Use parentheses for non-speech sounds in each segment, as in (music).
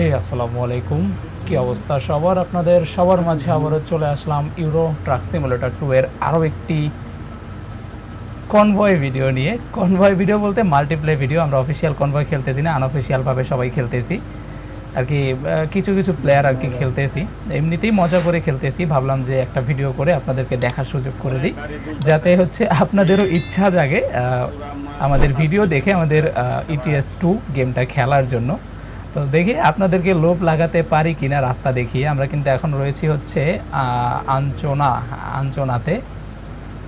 হে আসসালামু আলাইকুম। কি অবস্থা সবার? আপনাদের সবার মাঝে আবারও চলে আসলাম ইউরো ট্রাক সিমুলেটর টু এর আরও একটি কনভয় ভিডিও নিয়ে। কনভয় ভিডিও বলতে মাল্টিপ্লে ভিডিও আমরা অফিসিয়াল কনভয় খেলতেছি না আনঅফিসিয়ালভাবে সবাই খেলতেছি। আর কি কিছু কিছু প্লেয়ার আর কি খেলতেছি। এমনিতেই মজা করে খেলতেছি, ভাবলাম যে একটা ভিডিও করে আপনাদেরকে দেখার সুযোগ করে দিই। যাতে হচ্ছে আপনাদেরও ইচ্ছা জাগে আমাদের ভিডিও দেখে আমাদের ইটিএস টু গেমটা খেলার জন্য। তো দেখি আপনাদেরকে লোভ লাগাতে পারি কিনা রাস্তা দেখিয়ে। আমরা কিন্তু এখন রয়েছি হচ্ছে আঞ্চনা, আঞ্চনাতে,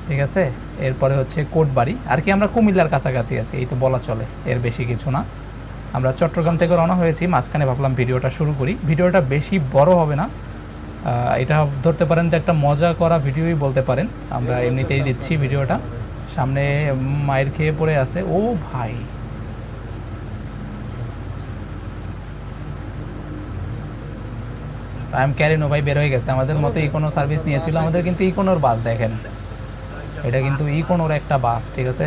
ঠিক আছে? এরপরে হচ্ছে কোটবাড়ি। আর কি আমরা কুমিল্লার কাছাকাছি আছি, এই তো বলা চলে, এর বেশি কিছু না। আমরা চট্টগ্রাম থেকে রওনা হয়েছি, মাঝখানে ভাবলাম ভিডিওটা শুরু করি। ভিডিওটা বেশি বড় হবে না। এটা ধরতে পারেন যে একটা মজা করা ভিডিওই বলতে পারেন। আমরা এমনিতেই দিচ্ছি ভিডিওটা। সামনে মায়ের খেয়ে পড়ে আছে। ও ভাই আই এম ক্যারিনো ভাই, বের হয়ে গেছে। আমাদের মতো ইকোনো সার্ভিস নিয়েছিল, আমাদের কিন্তু ইকোনোর বাস দেখেন। এটা কিন্তু ইকোনোর একটা বাস, ঠিক আছে?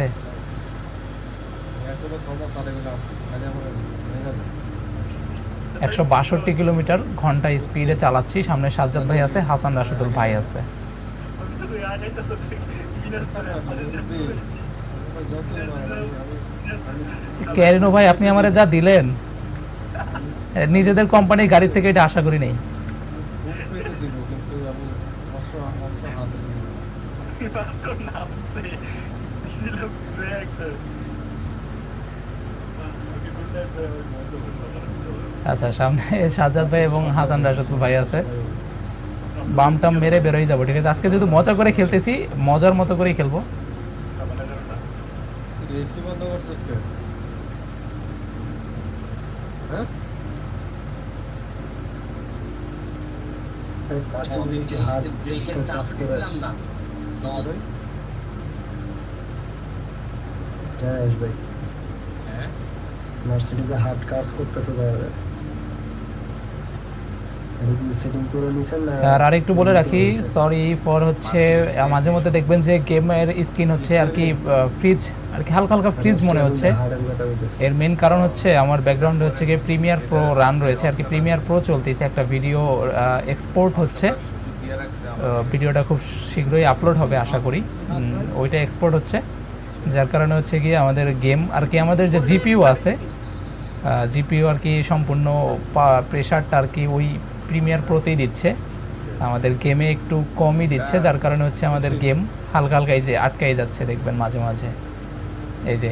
একশো বাষট্টি কিলোমিটার ঘণ্টা স্পিডে চালাচ্ছি। সামনে সাজ্জাদ ভাই আছে, হাসান রাশেদুল ভাই আছে। ক্যারিনো ভাই, আপনি আমারে যা দিলেন নিজেদের কোম্পানির গাড়ি থেকে এটা আশা করি নেই। আচ্ছা সামনে সাজ্জাদ ভাই এবং হাসান রাশেদুল ভাই আছে। বাম টাম মেরে বেরোই যাব ঠিক আছে? আজকে যেহেতু মজা করে খেলতেছি মজার মতো করেই খেলব। মার্সিডিজকে হাত ব্রেকের চাপ কাজ করে দিয়েছিলাম না জায়েশ ভাই মার্সিডিজে হাত কাজ করতেছে তাহলে আর আরেকটু বলে রাখি সরি ফর হচ্ছে মাঝে মধ্যে দেখবেন যে গেমের স্ক্রিন হচ্ছে আর কি ফ্রিজ আর কি হালকা হালকা ফ্রিজ মনে হচ্ছে। এর মেন কারণ হচ্ছে আমার ব্যাকগ্রাউন্ডে হচ্ছে গিয়ে প্রিমিয়ার প্রো রান রয়েছে আর কি প্রিমিয়ার প্রো চলতেছে একটা ভিডিও এক্সপোর্ট হচ্ছে। ভিডিওটা খুব শীঘ্রই আপলোড হবে আশা করি। ওইটা এক্সপোর্ট হচ্ছে। যার কারণে হচ্ছে গিয়ে আমাদের গেম আর কি আমাদের যে জিপিইউ আছে জিপিইউ আর কি সম্পূর্ণ প্রেশারটা আর কি ওই প্রিমিয়ার প্রোতেই দিচ্ছে। আমাদের গেমে একটু কমই দিচ্ছে যার কারণে হচ্ছে আমাদের গেম হালকা হালকা এই যে আটকাই যাচ্ছে দেখবেন মাঝে মাঝে। এই যে।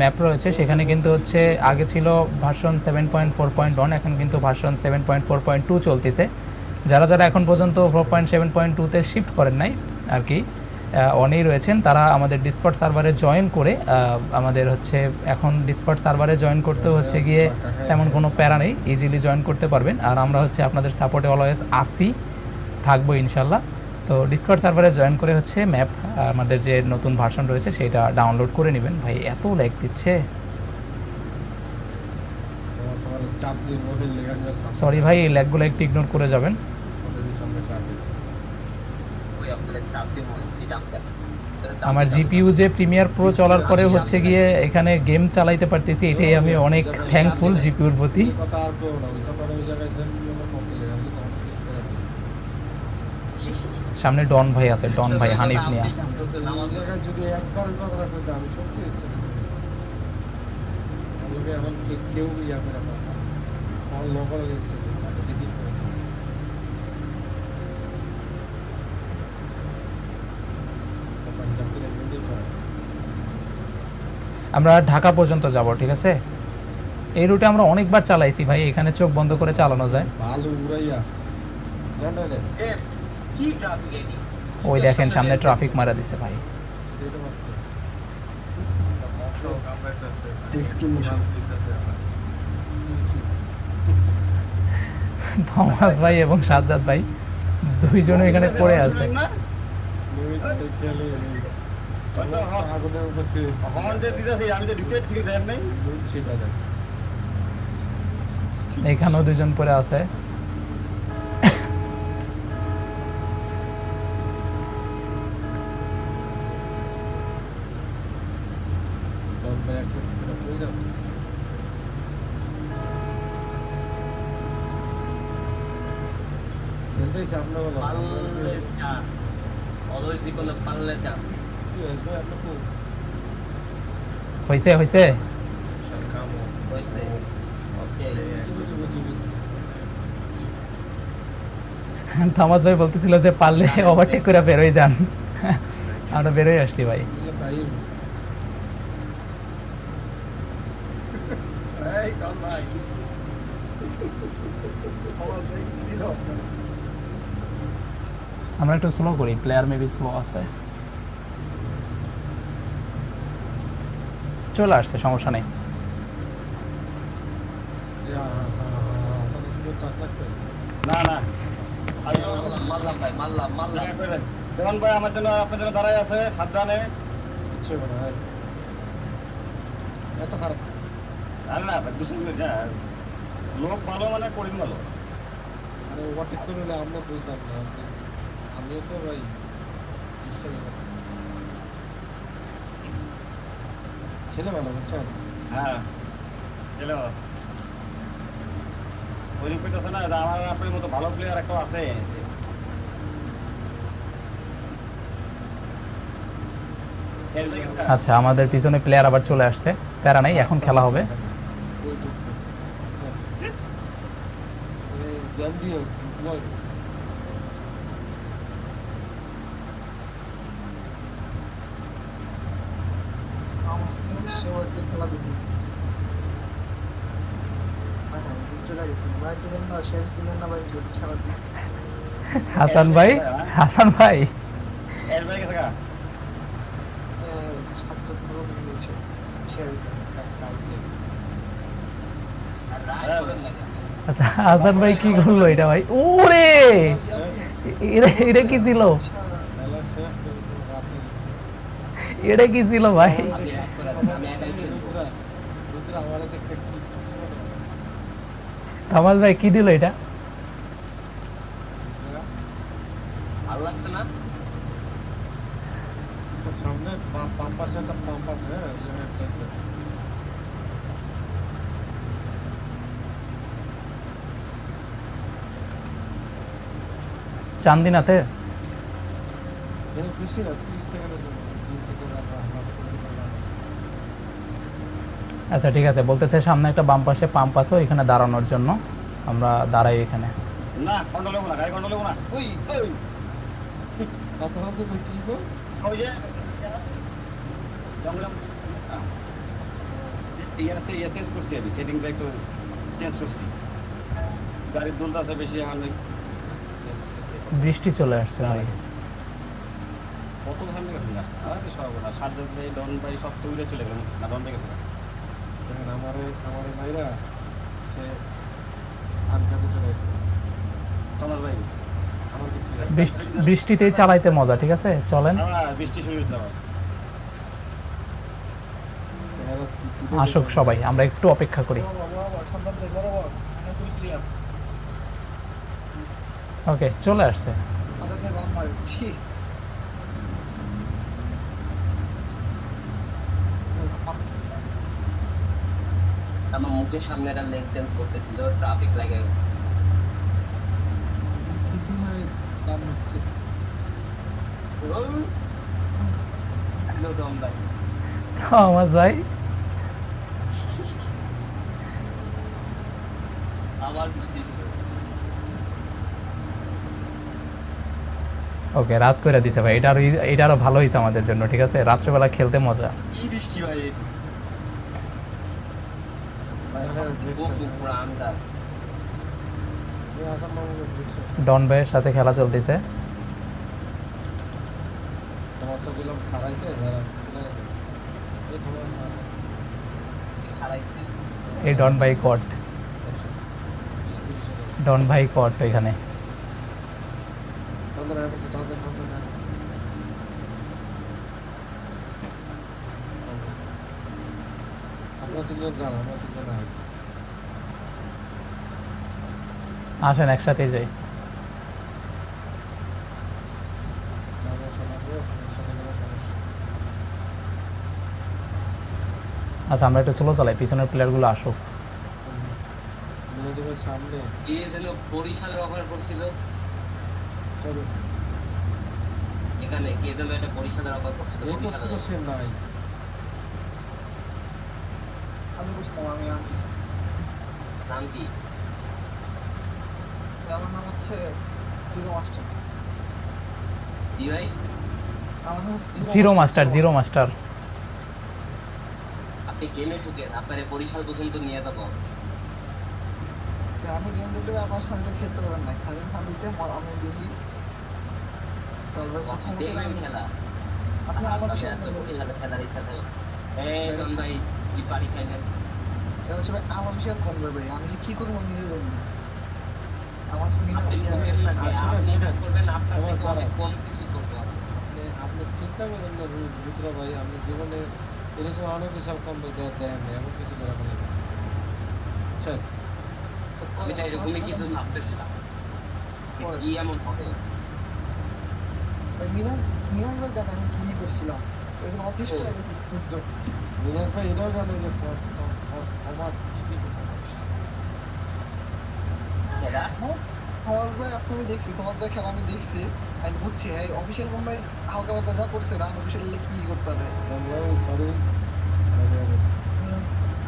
ম্যাপ রয়েছে, সেখানে কিন্তু হচ্ছে আগে ছিল version seven point four point one এখন কিন্তু version seven point four point two চলতেছে। যারা যারা এখন পর্যন্ত ফোর পয়েন্ট সেভেন পয়েন্ট টুতে শিফট করেন নাই, আর কি অনেই রয়েছেন, তারা আমাদের ডিসকট সার্ভারে জয়েন করে আমাদের হচ্ছে এখন ডিসকট সার্ভারে জয়েন করতে হচ্ছে গিয়ে তেমন কোনো প্যারা নেই ইজিলি জয়েন করতে পারবেন। আর আমরা হচ্ছে আপনাদের সাপোর্টে অলওয়েজ আসি, থাকব ইনশাল্লাহ। তো ডিসকর্ড সার্ভারে জয়েন করে হচ্ছে ম্যাপ আমাদের যে নতুন ভার্সন রয়েছে সেটা ডাউনলোড করে নেবেন। ভাই, এত ল্যাগ দিচ্ছে। সরি ভাই, এই ল্যাগগুলো একটু ইগনোর করে যাবেন। আমার জিপিইউ যে প্রিমিয়ার প্রো চলার পরে হচ্ছে গিয়ে এখানে গেম চালাইতে পারতেছি, এটাই আমি অনেক থ্যাঙ্কফুল জিপিউর প্রতি এই কথা আর কেউ না ওই কথা ওই জায়গায় সেন্ড করে কমপ্লিট আমি তখন শেষ করে দিই। সামনে ডন ভাই আছে, ডন ভাই, হানিফ নিয়া। আমরা ঢাকা পর্যন্ত যাব, ঠিক আছে? এই রুটে আমরা অনেকবার চালাইছি ভাই, এখানে চোখ বন্ধ করে চালানো যায়। ভালো উড়াইয়া। ওই দেখেন সামনে ট্রাফিক মারা দিছে ভাই। থমাস ভাই এবং সাজ্জাদ ভাই দুইজনে এখানে পড়ে আছে। এখানেও খেলে আগুনের উপর হয়েছে হয়েছে (laughs) থমাস ভাই বলতেছিল যে পারলে ওভারটেক করে বেরোয় যান। (laughs) আমরা বেরোয় আসছি ভাই। আমরা একটু স্লো করি প্লেয়ার মেবি স্লো আছে। চলে আসছে সমস্যা নেই। না না। মারলাম ভাই মারলাম মারলাম। দেওয়ান ভাই আমার জন্য আপনার জন্য দাঁড়ায় আছে সাবধানে। এত খারাপ। আরে না দুশো লোক ভালো মানে করিম ভালো। আরে ওভারটেক করে আমরা বুঝতাম না। আমিও তো ভাই বুঝছেন হ্যাঁ। ওই না আমার আপনার মতো ভালো প্লেয়ার একটা আছে? আচ্ছা আমাদের পিছনে প্লেয়ার আবার চলে আসছে। প্যারা নাই এখন খেলা হবে। ঢুকবে দিয়ে বল খেলা দেখি চলে গেছে ভাই একটু দেন না শেয়ার স্ক্রিন দেন না ভাই একটু খেলা দেখি হাসান ভাই? হাসান ভাই? আচ্ছা হাসান ভাই কি করল এটা ভাই? ওরে! এটা এটা কি ছিল? এটা কি ছিল ভাই আমি রাইট করে আমি একাই খেলব রুদ্রা রুদ্রা আমার একটা কি থামাস ভাই কি দিল এটা? ভালো লাগছে না তো সামনে পাম্প পাম্প আছে একটা পাম্প আছে হ্যাঁ ওই জন্য একটা একটা- চান্দিনাতে এই খুশি না তিরিশ সেকেন্ডের জন্য দুই থেকে রাখা আমার করে দিলাম। আচ্ছা ঠিক আছে। বলতেছে সামনে একটা বাম পাশে পাম্প আছে ওইখানে দাঁড়ানোর জন্য। আমরা দাঁড়াই এখানে। বৃষ্টি চলে আসছে ভাই। কত সামনে গেছে? না ডন সব চলে গেল না ডন গেছে? দেখেন আমারে আমারে ভাইরা সে আনকাতে চলে গেছে। তোমার ভাই আমার কিছু বৃষ্টি চালাইতে মজা ঠিক আছে? চলেন। বৃষ্টি শুরু হতে আসুক সবাই আমরা একটু অপেক্ষা করি। ক্লিয়ার ওকে চলে আসছে। মুখের সামনে একটা লেগ চেঞ্জ করতেছিল ট্রাফিক লাগে গেছে। থমাস ভাই। আবার ওকে রাত করে দিছে ভাই। এটা আরও এটা আরও ভালো হয়েছে আমাদের জন্য ঠিক আছে? রাত্রেবেলা খেলতে মজা। কি বৃষ্টি ভাই বুক পুরো আন্দার আসাম মামুকে বুঝছে ডন ভাইয়ের সাথে খেলা চলতেছে। এই ডন ভাই কট ডন ভাই কট এখানে। আয় তিনজন যান, আমরা তিনজন আসেন একসাথে যাই। আচ্ছা আমরা একটু স্লো চালাই পিছনের প্লেয়ারগুলো আসুক। মনোযোগের সামনে কে বরিশালের অফার করছিল চলো এখানে কে যেন একটা বরিশালের অফার করছিল আমি বুঝতাম আমি আমি নাম কি? আমার নাম হচ্ছে জিরো মাস্টার। জি ভাই? আমার নাম জিরো মাস্টার। Zero master. আপনি গেমে ঢুকেন আপনার বরিশাল পর্যন্ত নিয়ে যাব। আমি গেম দিলে আপনার সাথে খেলতে পারবেন না। আমি দেখি। খেলা। আপনি আমার সাথে খেলার ইচ্ছা থাকে। এই ভাই কি পারি খাইলেন আমার ভাই আমি কি করব নিজে জানি না। চিন্তা করেন না রু- ভাই আপনি জীবনে এরকম অনেক বিশাল কম দেয় দেয় এমন কিছু করে ফেলেন আমি তো এরকমই কিছু ভাবতেছিলাম। যে কি এমন হবে? ভাই ভাই জানে আমি কি কি করছিলাম ওই জন্য অতিষ্ঠ গেছি ভাই এটাও জানে যে সমাজ কি কি করতে পারে। সেটা সমাজ ভাই আপনি দেখছি সমাজ ভাই খেলা আমি দেখছি। আমি বুঝছি এই অফিসিয়াল কোন হালকা পাতলা যা করছে না অফিসিয়াল কি করতে হবে?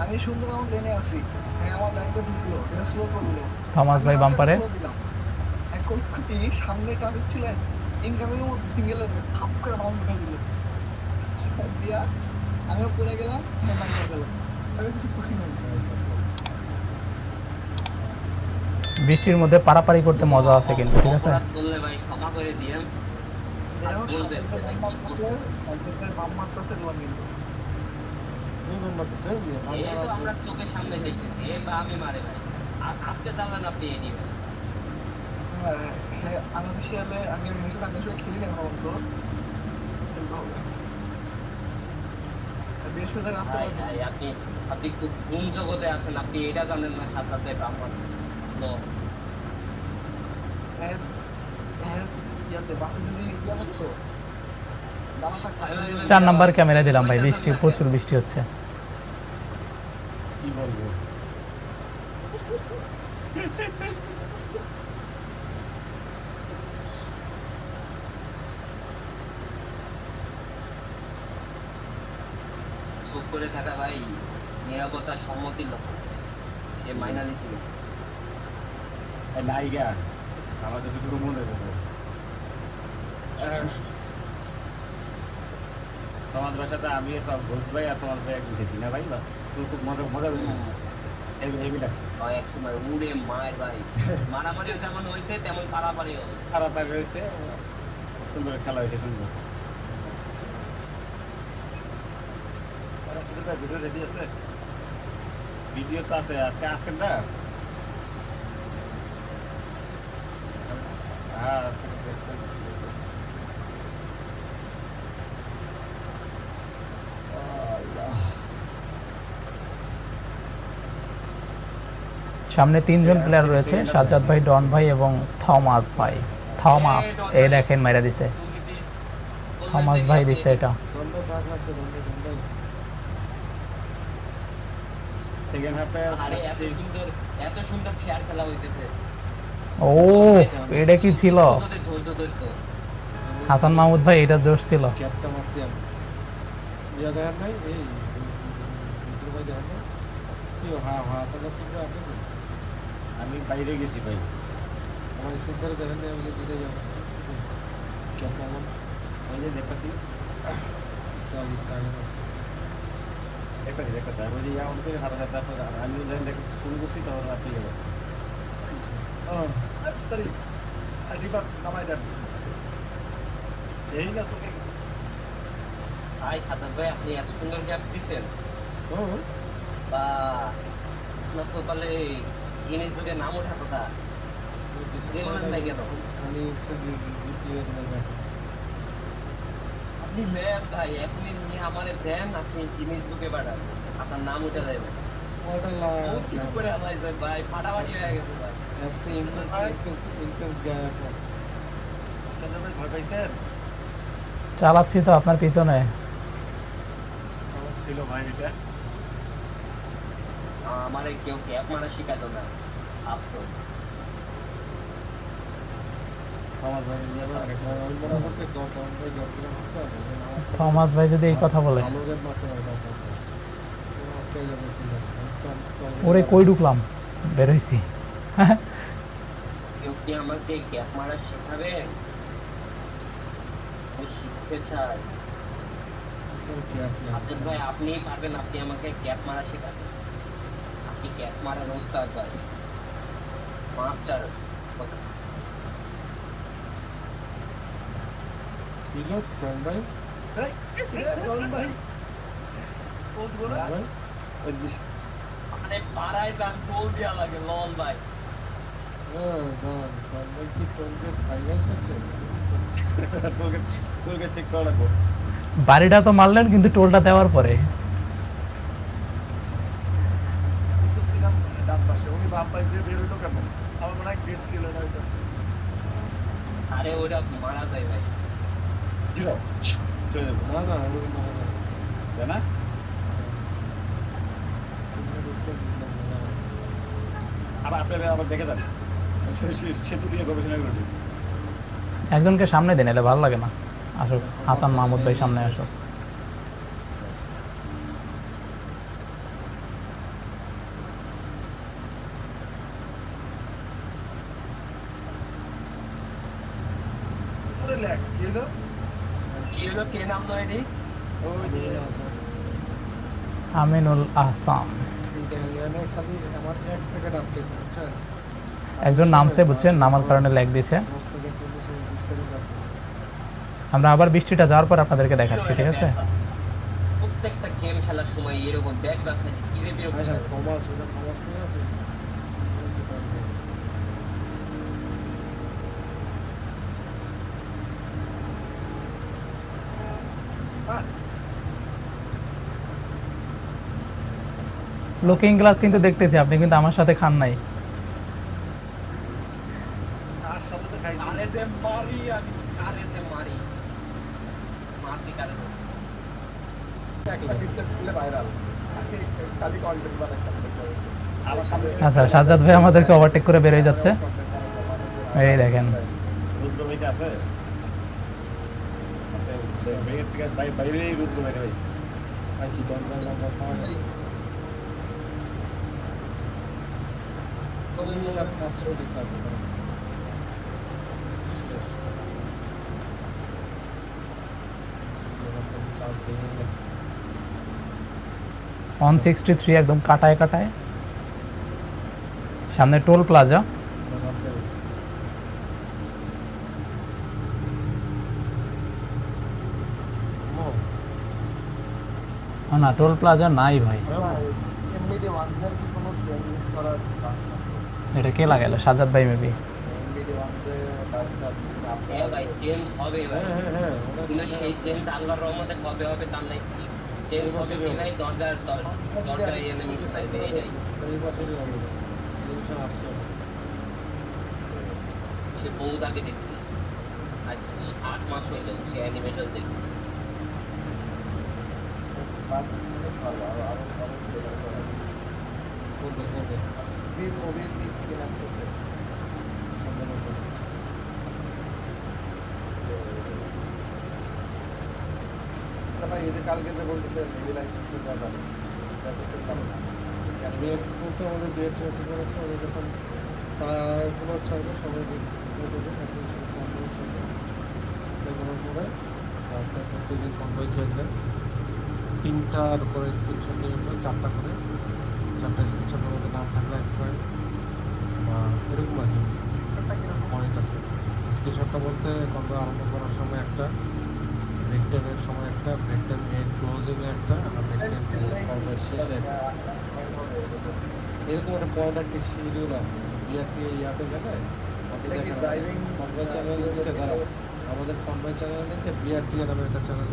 আমি সুন্দর আমার লেনে আছি। হ্যাঁ আমার ব্যাংকে ঢুকলো এটা স্লো করল। থমাস ভাই বাম্পারে আমি এখন স্কুটি সামনে ট্রাফিক ছিল ইনকামিং সিঙ্গেল থাপ করে উঠে দিল। দিয়া আমিও পড়ে গেলাম হ্যাঁ বাইরে গেলাম আমি কিছু খুশি নই। বৃষ্টির মধ্যে পারাপারি করতে মজা আছে কিন্তু, ঠিক আছে? আপনি খুব কোন জগতে আছেন, আপনি এটা জানেন না, সাত ভাই ব্রাহ্মণ। No, ইয়াতে বাসে যদি ইয়া থাকতো দানা চার নাম্বার ক্যামেরা দিলাম ভাই বৃষ্টি প্রচুর বৃষ্টি হচ্ছে। কি বলব? চুপ করে থাকা ভাই নিরাপত্তা সম্মতির লক্ষণ সে মাইনা নিছিল নায়িকা আমাদের শুধু মনে দেবে তোমার বাসাতে আমি সব ঘোষ ভাই আর তোমার ভাই একদিন দেখি না ভাই বা তুমি খুব মজা মজা হয় এক সময় উড়ে মায়ের ভাই মারামারিও যেমন হয়েছে তেমন পারাপারিও হয়েছে। খারাপ হয়েছে সুন্দর খেলা হয়েছে সুন্দর ভিডিও রেডি আছে ভিডিও তো আছে আজকে আসছেন না সামনে তিনজন প্লেয়ার রয়েছে সাজ্জাদ ভাই ডন ভাই এবং থমাস ভাই। থমাস এই দেখেন মাইরা দিছে। থমাস ভাই দিছে এটা। সেকেন্ড হাফে আরে এত সুন্দর এত সুন্দর ফেয়ার খেলা হইতেছে। ও, এটা কি ছিল? হাসান মাহমুদ ভাই, এটা জোশ ছিল। আমি তাহলে বাইরে গেছি ভাই। আমার স্পেন্সারে দেখেন আমি দিতে যাব ক্যাপটা আমার ওই যে চাল দেখাচ্ছি দেখাচ্ছি আমি যে ইয়া আমি যখন দেখ শুরু করছি তখন আপনি যাব আরিবা নামাই দেন এই না তোকে ভাই আপনি এত আপনি ভাই নিয়ে আমারে দেন, আপনি গিনেস বুকে পাঠান আপনার নাম উঠে যাবে চালাচ্ছি তো আপনার পিছনে। আমার ছিল ভাই এটা আমারে কেউ ক্যাপ মারা শিখাতো না আফসোস থমাস ভাই যদি এই কথা বলে ওরে কই ঢুকলাম বেরোইছি কেউ কি আমাকে ক্যাপ মারা শেখাবে আমি শিখতে চাই আব্দুল ভাই আপনিই পারবেন আপনি আমাকে ক্যাপ মারা শেখাবেন আপনি ক্যাপ মারার ওস্তাদ ভাই মাস্টার দিল ফ্রেন্ড ভাই ভাই ওই বিশ- মানে পাড়ায় লাগে লল ভাই। বাড়িটা তো মারলেন কিন্তু টোলটা দেওয়ার পরে। আরে ওটা মারা যায় ভাই। না, না? আবার আপনি আবার দেখে যান। সেতু দিয়ে গবেষণা করে একজনকে সামনে দেন এলে ভালো লাগে না। আসুক হাসান মাহমুদ ভাই সামনে আসুক। আমিনুল আহসাম এইটা এখানে খালি আমার এক সেকেন্ড আপডেট বুঝছেন একজন নামছে বুঝছেন? নামার কারণে ল্যাগ দিছে। আমরা আবার বৃষ্টিটা যাওয়ার পর আপনাদেরকে দেখাচ্ছি ঠিক আছে? প্রত্যেকটা গেম খেলার সময় এরকম ব্যাগ বাসায় কি রে বিরক্ত হ্যাঁ, হ্যাঁ, লাগে। থমাস, ওটা থমাস নিয়ে আছে? লুকিং গ্লাস কিন্তু দেখতেছি আপনি কিন্তু আমার সাথে খান নাই। আচ্ছা সাজ্জাদ ভাই আমাদেরকে ওভারটেক করে বেরোয় যাচ্ছে। এই দেখেন। রুদ্র ভাইটা আছে আছে, ব্যাগের থেকে বাই- বাইরেই রুদ্র ভাই রে ভাই আইসি, ডন ভাই, ডন ভাই, খাওয়া যাবে। ওই সব কাজও দেখতে হবে। শেষ। এরকম চাপ ভেঙে গেছে। ওয়ান সিক্সটি থ্রি একদম কাটায় কাটায়। সামনে টোল প্লাজা। না টোল প্লাজা নাই ভাই। এমনিতে ওয়ানদের কি কোনো চেঞ্জেস করার এটা কে লাগাইলো? সাজাদ ভাই মেবি হ্যাঁ ভাই চেঞ্জ হবে ভাই। হ্যাঁ, হ্যাঁ, হ্যাঁ। সে আগে দেখছি। আজ আট মাস হইল সে অ্যানিমেশন দেখছি। পাঁচ মিনিট ভালো আরও আরও অভির অভির স্কিন আসতেছে যে কালকে আমাদের যখন সবাই পরে তিনটার চারটা করে চারটা মধ্যে নাম থাকলে এক পয়েন্ট বা এরকম আর কি। একটা কীরকম? আছে। স্ক্রিনশটটা বলতে কম্বো আরম্ভ করার সময় একটা ব্রেক টাইমের সময় একটা ব্রেক টাইম ক্লোজিংয়ে একটা আর ব্রেক টাইম শেষে একটা। এরকম একটা পয়েন্ট শিডিউল আছে বিআরটি ইয়াতে গেলে আমাদের কনভয় চ্যানেল নিচে বিআরটি নামের একটা চ্যানেল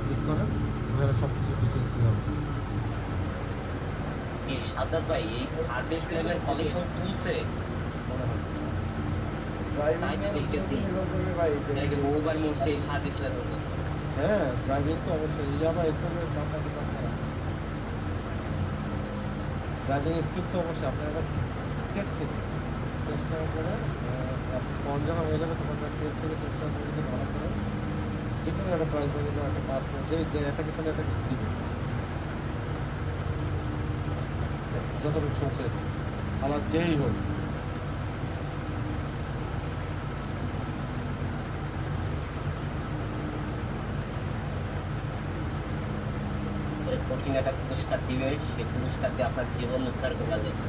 ক্লিক করেন ওখানে সব কিছু ডিটেলস দেওয়া সাজাদ ভাই এই সার্ভিস লেভেল কালেকশন তুলছে? তাই তো দেখতেছি। এটাকে বহুবার মরছে এই সার্ভিস লেভেল হ্যাঁ ড্রাইভিং তো অবশ্যই। ড্রাইভিং স্কিল তো অবশ্যই। আপনার এবার টেস্ট করুন টেস্ট করার পরে আপনি কোন হয়ে যাবে তখন টেস্ট করে টেস্ট করার পরে যদি ভালো করে যে কোনো একটা প্রাইজ একটা একটা কিছু একটা কিছু দিবে যতটুকু শুনছে আমার যেই হোক। কঠিন একটা পুরস্কার দিবে সেই পুরস্কার দিয়ে আপনার জীবন উদ্ধার করা যাবে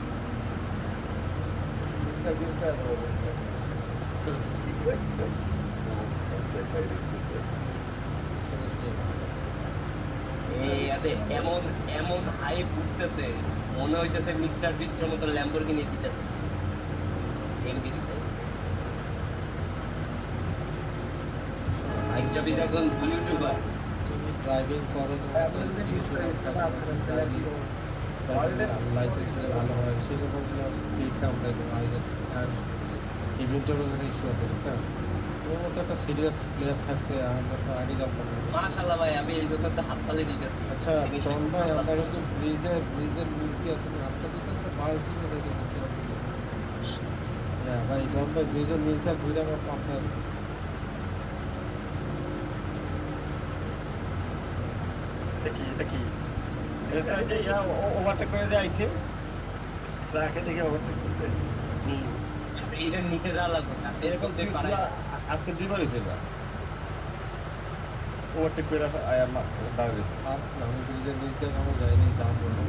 এই এমন এমন হাইপ উঠতেছে, মনে হইতেছে মিস্টার বিস্টের মতো ল্যাম্বরগিনি দিতেছে। ইউটিউবার ড্রাইভিং করো ভালো হয় সেরকম ইস্যু ওর মতো একটা সিরিয়াস প্লেয়ার থাকতে আমরা তো আগে জানতাম না। মাশাআল্লাহ ভাই আমি এই জন্য তো হাত তালি দিতেছি আচ্ছা জন ভাই আমরা কিন্তু ব্রিজের ব্রিজের মূর্তি আছে না আপনি দিতেন তো বালতি করে দিতেন হ্যাঁ ভাই জন ভাই ব্রিজের মিলটা ঘুরে আমার আপনার। এটা কি এটা এটা এটা ইয়া ওভারটেক করে দিয়ে আইছে। ট্রাকে দেখে ওভারটেক করতে এই যে নিচে যাওয়া লাগবে না এরকম দেখ পারায় আজকে দুইবার হয়েছে এবার। ওভারটেক করে আসা আয়ার মা দাঁড়িয়ে গেছে আর আমি ব্রিজের মিলটা আমরা যাইনি জাম বলব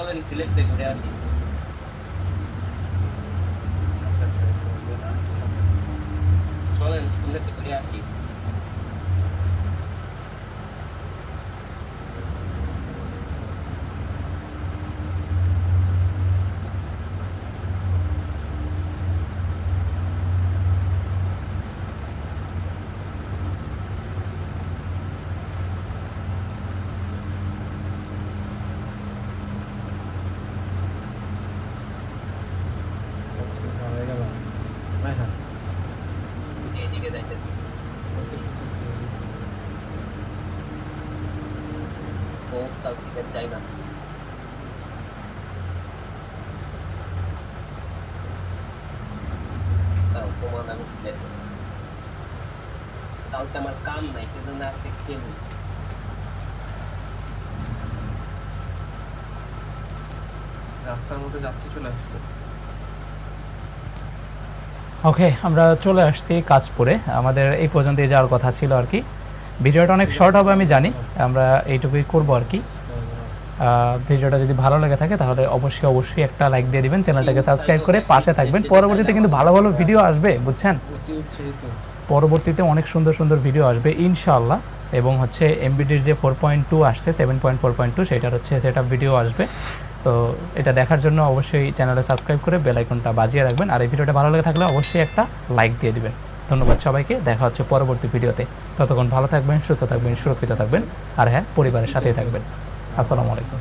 চলেন সিলেট থেকে ঘুরে আসি চলেন স্কুল থেকে ঘুরে আসি হয়ে গেল হ্যাঁ হ্যাঁ এইদিকে যাইতেছি বহুত কাল সিলেট যাই না তাও তোমার আমি সিলেট কালকে আমার কাম নাই সেজন্য আজকে কেউ রাস্তার মধ্যে যাত্রী চলে আসছে। ওকে আমরা চলে আসছি কাজপুরে আমাদের এই পর্যন্তই যাওয়ার কথা ছিল আর কি। ভিডিওটা অনেক শর্ট হবে, আমি জানি। আমরা এইটুকুই করব আর কি। ভিডিওটা যদি ভালো লেগে থাকে, তাহলে অবশ্যই অবশ্যই একটা লাইক দিয়ে দিবেন। চ্যানেলটাকে সাবস্ক্রাইব করে পাশে থাকবেন। পরবর্তীতে কিন্তু ভালো ভালো ভিডিও আসবে, বুঝছেন? পরবর্তীতে অনেক সুন্দর সুন্দর ভিডিও আসবে, ইনশাআল্লাহ। এবং হচ্ছে এমবিডির যে ফোর পয়েন্ট টু আসছে seven point four point two সেটার হচ্ছে সেটা ভিডিও আসবে। তো এটা দেখার জন্য অবশ্যই চ্যানেলে সাবস্ক্রাইব করে বেল আইকনটা বাজিয়ে রাখবেন। আর এই ভিডিওটা ভালো লাগে থাকলে অবশ্যই একটা লাইক দিয়ে দিবেন। ধন্যবাদ সবাইকে, দেখা হচ্ছে পরবর্তী ভিডিওতে। ততক্ষণ ভালো থাকবেন, সুস্থ থাকবেন, সুরক্ষিত থাকবেন। আর হ্যাঁ পরিবারের সাথেই থাকবেন। আসসালামু আলাইকুম।